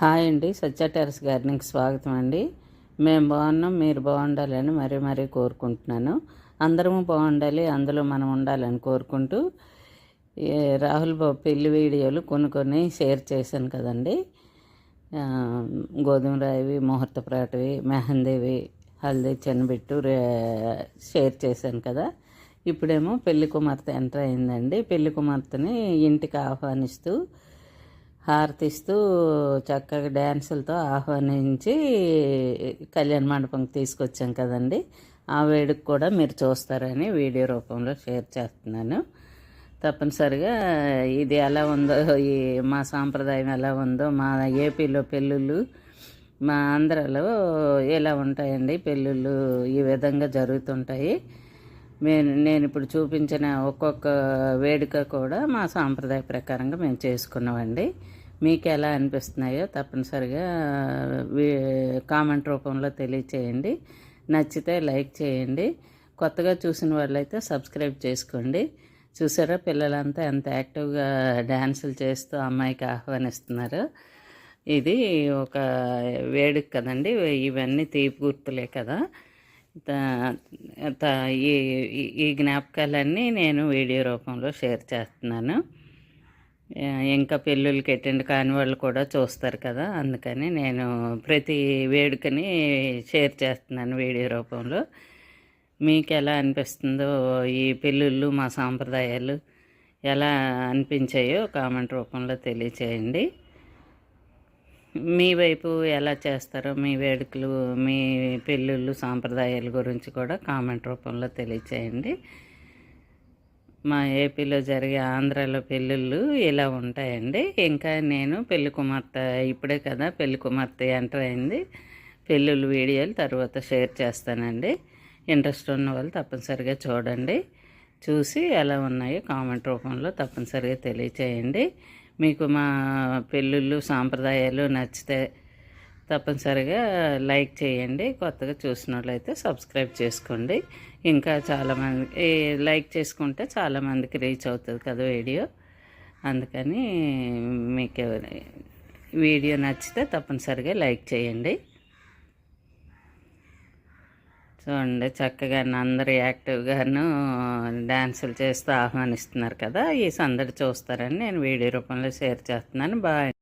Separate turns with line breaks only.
Hi అండి. సత్య terrace gardening స్వాగతం అండి. మేము బాగున్నాం మీరు బాగుండాలని మరీ మరీ కోరుకుంటున్నాను. అందరము బాగుండాలి అందులో మనం ఉండాలని కోరుకుంటూ రాహుల్ బాబు పెళ్ళి వీడియోలు కొన్ని కొన్ని షేర్ చేశాను కదండి. గోధుమరాయివి గోధుమ రాయివి ముహూర్త ప్రాటవి మెహందీవి హల్దీ చెనబెట్టు రే- షేర్ చేశాను కదా. ఇప్పుడేమో పెళ్ళి కుమార్తె ఎంటర్ అయిందండి. పెళ్ళి కుమార్తెని ఇంటికి ఆహ్వానిస్తూ హారతిస్తూ చక్కగా డ్యాన్సులతో ఆహ్వానించి కళ్యాణ మండపంకి తీసుకొచ్చాం కదండి. ఆ వేడుక కూడా మీరు చూస్తారని వీడియో రూపంలో షేర్ చేస్తున్నాను. తప్పనిసరిగా ఇది ఎలా ఉందో ఈ మా సాంప్రదాయం ఎలా ఉందో మా ఏపీలో పెళ్ళిళ్ళు మా ఆంధ్రాలో ఎలా ఉంటాయండి పెళ్ళిళ్ళు ఈ విధంగా జరుగుతుంటాయి. నేను నేను ఇప్పుడు చూపించిన ఒక్కొక్క వేడుక కూడా మా సాంప్రదాయ ప్రకారంగా మేము చేసుకున్నామండి. మీకు ఎలా అనిపిస్తున్నాయో తప్పనిసరిగా కామెంట్ రూపంలో తెలియచేయండి. నచ్చితే లైక్ చేయండి. కొత్తగా చూసిన వాళ్ళైతే సబ్స్క్రైబ్ చేసుకోండి. చూసారా పిల్లలంతా ఎంత యాక్టివ్గా డ్యాన్సులు చేస్తూ అమ్మాయికి ఆహ్వానిస్తున్నారు. ఇది ఒక వేడుక కదండి. ఇవన్నీ తీపి గుర్తులే కదా. ఈ ఈ- ఈ జ్ఞాపకాలన్నీ నేను వీడియో రూపంలో షేర్ చేస్తున్నాను. ఇంకా పెళ్ళిళ్ళకి అటెండ్ కాని వాళ్ళు కూడా చూస్తారు కదా అందుకని నేను ప్రతి వేడుకని షేర్ చేస్తున్నాను వీడియో రూపంలో. మీకు ఎలా అనిపిస్తుందో ఈ పెళ్ళిళ్ళు మా సాంప్రదాయాలు ఎలా అనిపించాయో కామెంట్ రూపంలో తెలియచేయండి. మీ వైపు ఎలా చేస్తారో మీ వేడుకలు మీ పెళ్ళిళ్ళు సాంప్రదాయాల గురించి కూడా కామెంట్ రూపంలో తెలియచేయండి. మా ఏపీలో జరిగే ఆంధ్రాలో పెళ్ళిళ్ళు ఇలా ఉంటాయండి. ఇంకా నేను పెళ్ళి కుమార్తె ఇప్పుడే కదా పెళ్ళి కుమార్తె ఎంటర్ అయింది. పెళ్ళిళ్ళు వీడియోలు తర్వాత షేర్ చేస్తానండి. ఇంట్రెస్ట్ ఉన్న వాళ్ళు తప్పనిసరిగా చూడండి. చూసి ఎలా ఉన్నాయో కామెంట్ రూపంలో తప్పనిసరిగా తెలియచేయండి. మీకు మా పెళ్ళిళ్ళు సాంప్రదాయాలు నచ్చితే తప్పనిసరిగా లైక్ చేయండి. కొత్తగా చూసిన వాళ్ళైతే సబ్స్క్రైబ్ చేసుకోండి. ఇంకా చాలామంది లైక్ చేసుకుంటే చాలామందికి రీచ్ అవుతుంది కదా వీడియో. అందుకని మీకు ఎవరి- వీడియో నచ్చితే తప్పనిసరిగా లైక్ చేయండి. చూడండి చక్కగా అందరు యాక్టివ్గాను డ్యాన్సులు చేస్తూ ఆహ్వానిస్తున్నారు కదా. ఈ సందడి చూస్తారని నేను వీడియో రూపంలో షేర్ చేస్తున్నాను. బాయ్.